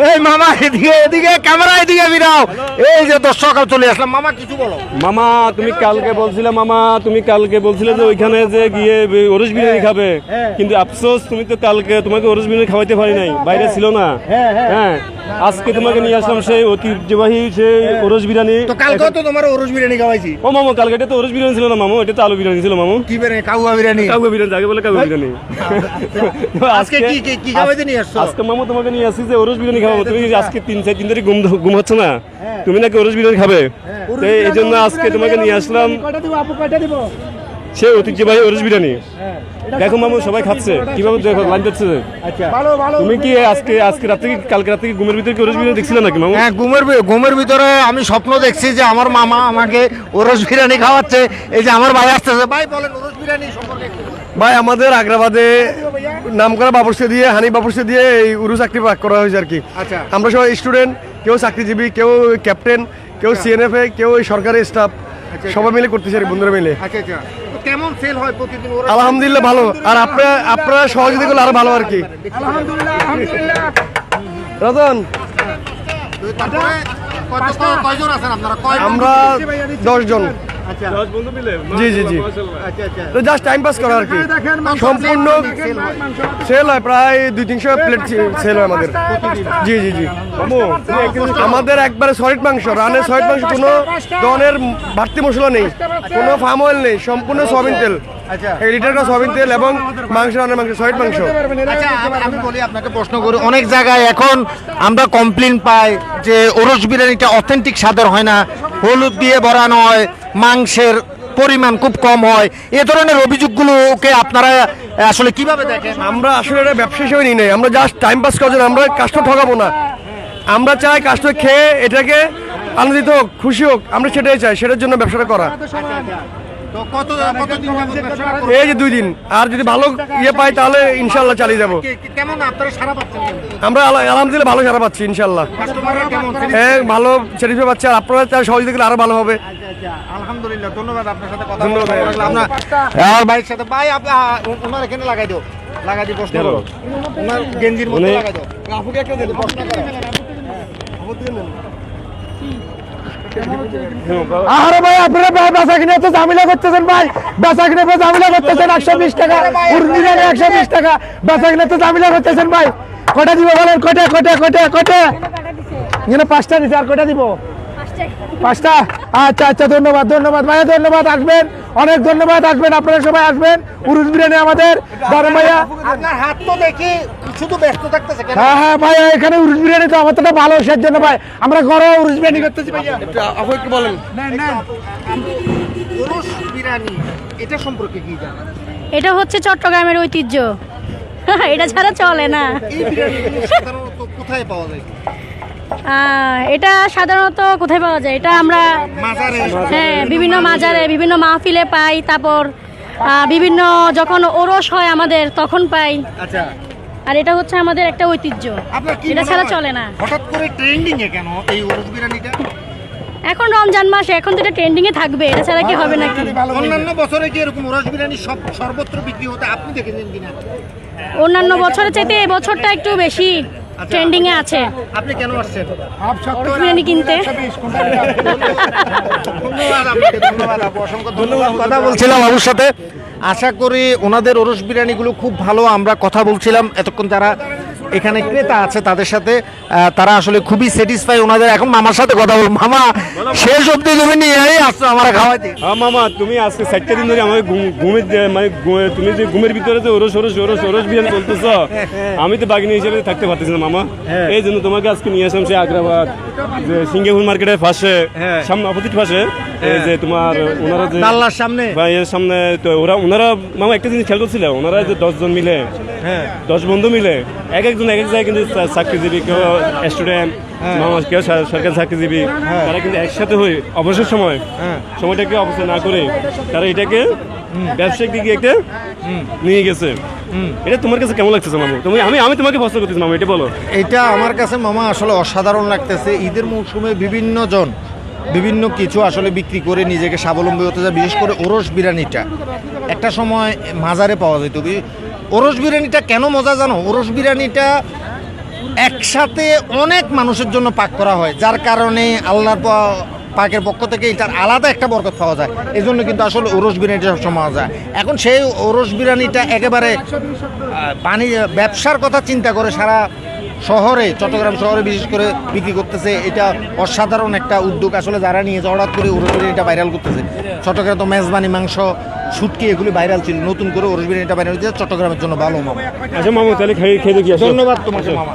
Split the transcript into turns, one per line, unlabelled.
এই মামা এদিকে এদিকে ক্যামেরা এদিকে বিরাও। এই যে দর্শক চলে আসলাম। মামা কিছু বলো।
মামা তুমি কালকে বলছিলে মামা তুমি কালকে বলছিলে যে ওইখানে যে গিয়ে ওরস বিরিয়ানি খাবে। কিন্তু আফসোস তুমি তো কালকে তোমাকে ওরস বিরিয়ানি খাওয়াইতে পারি নাই। বাইরে ছিল না। হ্যাঁ আজকে তোমাকে নিয়ে আসলাম সেই ঐতিহ্যবাহী সেই ওরস বিরিয়ানি।
তো কালকেও তো তোমার ওরস বিরিয়ানি খাওয়াইছি।
ও মামু কালকে এটা তো ওরস বিরিয়ানি ছিল না মামু এটা তো আলু বিরিয়ানি ছিল মামু।
কি বিরিয়ানি? কাউয়া বিরিয়ানি।
কাউকে বিরিয়ানি আগে বলে কাউকে বিরিয়ানি।
আজকে কি কি কি খাওয়াইতে নিয়ে আসছো?
আজকে মামু তোমাকে নিয়ে আসছি যে ওরস বিরিয়ানি খাব তুমি আজকে তিন চার দিন ধরে ঘুম ঘুম হচ্ছে না তুমি নাকি ওরস বিরিয়ানি খাবে? তো এই জন্য আজকে তোমাকে নিয়ে আসলাম। সে ঐতিহ্যবাহী ওরস বিরিয়ানি। দেখো মামু সবাই খাচ্ছে। কীভাবে দেখো লাইন দিচ্ছে তুমি কি আজকে আজকে রাতে কি কালকে রাতে কি ঘুমের ভিতরে কি ওরস বিরিয়ানি দেখছিলে নাকি মামু?
হ্যাঁ ঘুমের ভি- ঘুমের ভিতরে আমি স্বপ্ন দেখছি যে আমার মামা আমাকে ওরস বিরিয়ানি খাওয়াচ্ছে। এই যে আমার ভাই আসতেছে। ভাই বলেন ওরস বিরিয়ানি সম্পর্কে বলেন।
ভাই আমাদের আগ্রাবাদে নাম করা বাবুর্সে দিয়ে হানি বাবুর্সে দিয়ে এই উরু চাকরি ভাগ করা হয়েছে আর কি।
আচ্ছা।
আমরা সবাই স্টুডেন্ট কেউ চাকরিজীবী কেউ ক্যাপ্টেন কেউ সিএনএফ এ কেউ এই সরকারি স্টাফ সবাই মিলে করতেছে আর বন্ধুরা মিলে।
আচ্ছা আচ্ছা। তো কেমন সেল হয় প্রতিদিন
আলহামদুলিল্লাহ ভালো। আর আপনারা আপনারা সহযোগিতা করলে আরও ভালো আর কি। রতন। আমরা দশজন।
আচ্ছা।
দশ বন্ধু মিলে?
জি, জি, জি।
আচ্ছা আচ্ছা।
তো জাস্ট টাইম পাস করা আর কি। সম্পূর্ণ সেল হয় প্রায় দুই তিনশো প্লেট সেল হয় আমাদের। জি জি আমাদের একবারে সলিড মাংস রানে সলিড মাংস কোনো ধরনের বাড়তি মশলা নেই। কোনো ফার্ম অয়েল নেই সম্পূর্ণ সয়াবিন তেল।
আচ্ছা।
এক লিটার করে সয়াবিন তেল এবং মাংস। রানের মাংস সলিড মাংস।
আচ্ছা আমি- আমি বলি আপনাকে প্রশ্ন করি। অনেক জায়গায় এখন আমরা কমপ্লেন পাই যে ওরস বিরিয়ানিটা অথেন্টিক স্বাদের হয় না হলুদ দিয়ে ভরানো হয়। মাংসের পরিমাণ খুব কম হয়। এ ধরনের অভিযোগগুলোকে আপনারা আসলে কীভাবে দেখেন?
আমরা আসলে এটা ব্যবসা হিসেবে নিই নাই। আমরা জাস্ট টাইম পাস করার জন্য আমরা কাস্টমার ঠকাবো না। আমরা চাই কাস্টমার খেয়ে এটাকে আনন্দিত হোক খুশি হোক আমরা সেটাই চাই সেটার জন্য ব্যবসাটা করা? এই যে দুই দিন। আর যদি ভালো ইয়ে পাই তাহলে ইনশাল্লাহ চালিয়ে যাব।
কে- কে- কেমন আপনারা সারা পাচ্ছেন? কেমন?
আমরা আল- আলহামদুলিল্লাহ ভালো সারা পাচ্ছি ইনশাল্লাহ হ্যাঁ ভালো স্যাটিসফাই পাচ্ছে। আর আপনারা চাই সহযোগিতা আরও ভালো হবে।
আলহামদুলিল্লাহ ধন্যবাদ আপনার সাথে কথা
ধন্যবাদ
বলে। ভালো
ভাই।
লাগল। আপনার আমার ভাইয়ের সাথে ভাই আপনি আ- ও- ওনার এখানে লাগাই দিও। লাগাই দিও প্রশ্ন করো। ওনার গেঞ্জির মধ্যে লাগাই দিও। আপুকে একটা দিলে প্রশ্ন করো।
আরে ভাই আপনারা ভাই বেচা কিনে তো ঝামেলা করতেছেন ভাই। বেচা কিনে তো ঝামেলা করতেছেন একশো বিশ টাকা। উর্মিজানে একশো বিশ টাকা। বেচা কিনে তো ঝামেলা করতেছেন ভাই। কটা দিব বলেন? কটা কটা কটা কটা। এখানে পাঁচটা দিছে আর কটা দিব? পাঁচটা? আচ্ছা আচ্ছা ধন্যবাদ ধন্যবাদ। ভাইয়া ধন্যবাদ আসবেন। অনেক ধন্যবাদ আসবেন। আপনারা সবাই আসবেন। উরুজ বিরিয়ানি আমাদের। বড় ভাইয়া।
আপনার হাত তো দেখি শুধু ব্যস্ত থাকতেছে
হ্যাঁ হ্যাঁ ভাইয়া এখানে উরুজ বিরিয়ানি তো আমার তো ভালো সের জন্য ভাই। আমরা ঘরে উরুজ বিরিয়ানি করতেছি ভাইয়া।
আপু একটু বলেন।
ওরস বিরিয়ানি এটা সম্পর্কে কি জানেন?
এটা হচ্ছে চট্টগ্রামের ঐতিহ্য। এটা ছাড়া চলে না।
এই বিরিয়ানিগুলো সাধারণত কোথায় পাওয়া যায়?
এটা সাধারণত কোথায় পাওয়া যায়? এটা আমরা হ্যাঁ বিভিন্ন মাজারে বিভিন্ন মাহফিলে পাই তারপর বিভিন্ন যখন ওরস হয় আমাদের তখন পাই।
আচ্ছা।
আর এটা হচ্ছে আমাদের একটা ঐতিহ্য। এটা ছাড়া চলে না।
হঠাৎ করে ট্রেন্ডিং এ কেন এই ওরস বিরিয়ানিটা?
এখন রমজান মাস এখন তো এটা ট্রেন্ডিং এ থাকবে। এটা ছাড়া কি হবে নাকি?
অন্যান্য বছরে কি এরকম ওরস বিরিয়ানি সব সর্বত্র বিক্রি হতে আপনি দেখেছেন কিনা?
অন্যান্য বছরের চাইতে এই বছরটা একটু বেশি। ট্রেন্ডিং এ আছে।
আপনি কেন আসছেন?
বিরিয়ানি কিনতে।
ধন্যবাদ আপনাকে ধন্যবাদ আপু অসংখ্য ধন্যবাদ কথা বলছিলাম বাবুর সাথে। আশা করি ওনাদের ওরস বিরিয়ানিগুলো খুব ভালো আমরা কথা বলছিলাম। এতক্ষণ যারা এখানে ক্রেতা আছে তাদের সাথে তারা আসলে খুবই স্যাটিসফাই ওনাদের। এখন মামার সাথে কথা বল মামা শেষ অব্দি তুমি নিয়ে আসছো আমার খাওয়াইতে
হ্যাঁ মামা তুমি আজকে চারটা দিন ধরে আমাকে ঘুম- ঘুমের মানে তুমি যে ঘুমের ভিতরে যে ওরস ওরস ওরস ওরস বিরিয়ানি বলতেছ আমি তো বাগিনী হিসেবে থাকতে পারতেছি না মামা। এই জন্য তোমাকে আজকে নিয়ে আসলাম সে আগ্রাবাদ যে সিঙ্গাপুর মার্কেটের পাশে সামনে অপোজিট পাশে যে তোমার ওনারা যে
আল্লাহর সামনে?
বা এর সামনে তো ওরা ওনারা মামা একটা জিনিস খেয়াল করছিল? ওনারা যে দশজন মিলে দশ বন্ধু মিলে এক একজন এক এক জায়গায় কিন্তু চাকরিজীবী কেউ স্টুডেন্ট মামা কেউ সরকারি চাকরিজীবী তারা কিন্তু একসাথে হয়ে অবসর সময় সময়টাকে অবসর না করে তারা এটাকে ব্যবসায়িক দিকে একটা নিয়ে গেছে। এটা তোমার কাছে কেমন লাগতেছে মামু? তুমি আমি আমি তোমাকে পছন্দ করতেছি মামু এটা বলো।
এটা আমার কাছে মামা আসলে অসাধারণ লাগতেছে। ঈদের মৌসুমে বিভিন্ন জন বিভিন্ন কিছু আসলে বিক্রি করে নিজেকে স্বাবলম্বী হতে যায় বিশেষ করে ওরস বিরিয়ানিটা। একটা সময় মাজারে পাওয়া যেত। বি- ওরস বিরিয়ানিটা কেন মজা জানো? ওরস বিরিয়ানিটা একসাথে অনেক মানুষের জন্য পাক করা হয়, যার কারণে আল্লাহর পাকের পক্ষ থেকে এটার আলাদা একটা বরকত পাওয়া যায়। এই জন্য কিন্তু আসলে ওরস বিরিয়ানিটা সবসময় পাওয়া যায় এখন সেই ওরস বিরিয়ানিটা একেবারে পানি ব্যবসার কথা চিন্তা করে সারা শহরে, চট্টগ্রাম শহরে বিশেষ করে বিক্রি করতেছে। এটা অসাধারণ একটা উদ্যোগ। আসলে যারা নিয়ে হঠাৎ করে ওরস বিরিয়ানিটা ভাইরাল করতেছে। চট্টগ্রাম তো মেজবানি মাংস শুটকি এগুলি ভাইরাল ছিল নতুন করে ওরস বিরিয়ানিটা ভাইরাল চট্টগ্রামের জন্য ভালো মামা।
আচ্ছা মামা তাহলে খেয়ে খেয়ে দেখি
ধন্যবাদ তোমাকে মামা।